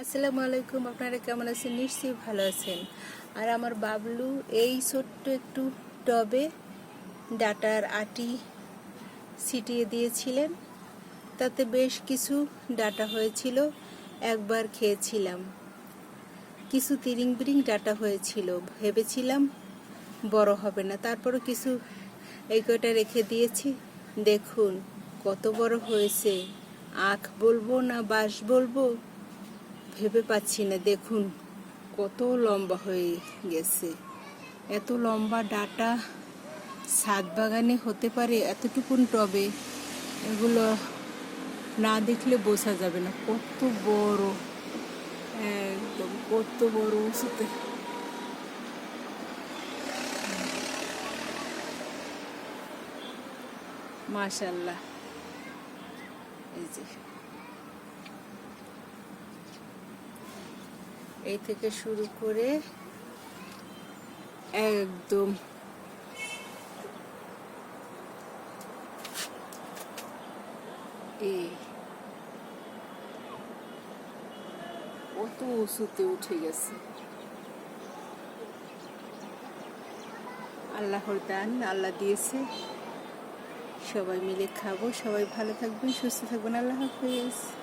আসসালামু আলাইকুম আপনারা কেমন আছেন? নিশ্চয়ই ভালো আছেন। আর আমার বাবলু এই ছোট্ট একটু টবে ডাটার আটি ছিটিয়ে দিয়েছিলেন। তাতে বেশ কিছু ডাটা হয়েছিল, একবার খেয়েছিলাম। কিছু তিরিং বিরিং ডাটা হয়েছিল, ভেবেছিলাম বড় হবে না। তারপরও কিছু এই কয়টা রেখে দিয়েছি। দেখুন, কত বড় হয়েছে। আখ বলব না বাঁশ বলব? ভেবে পাচ্ছি না। দেখুন, কত লম্বা হয়ে গেছে। এত লম্বা ডাটা ছাদ বাগানে হতে পারে, এতটুকুন টবে। এগুলো না দেখলে বোঝা যাবে না। কত বড়, একদম কত বড় উঁচুতে। মাশাল্লাহ। এই যে। এই থেকে শুরু করে একদম কত উঁচুতে উঠে গেছে। আল্লাহর দান, আল্লাহ দিয়েছে। সবাই মিলে খাব, সবাই ভালো থাকবেন, সুস্থ থাকবেন, আল্লাহ হাফিজ।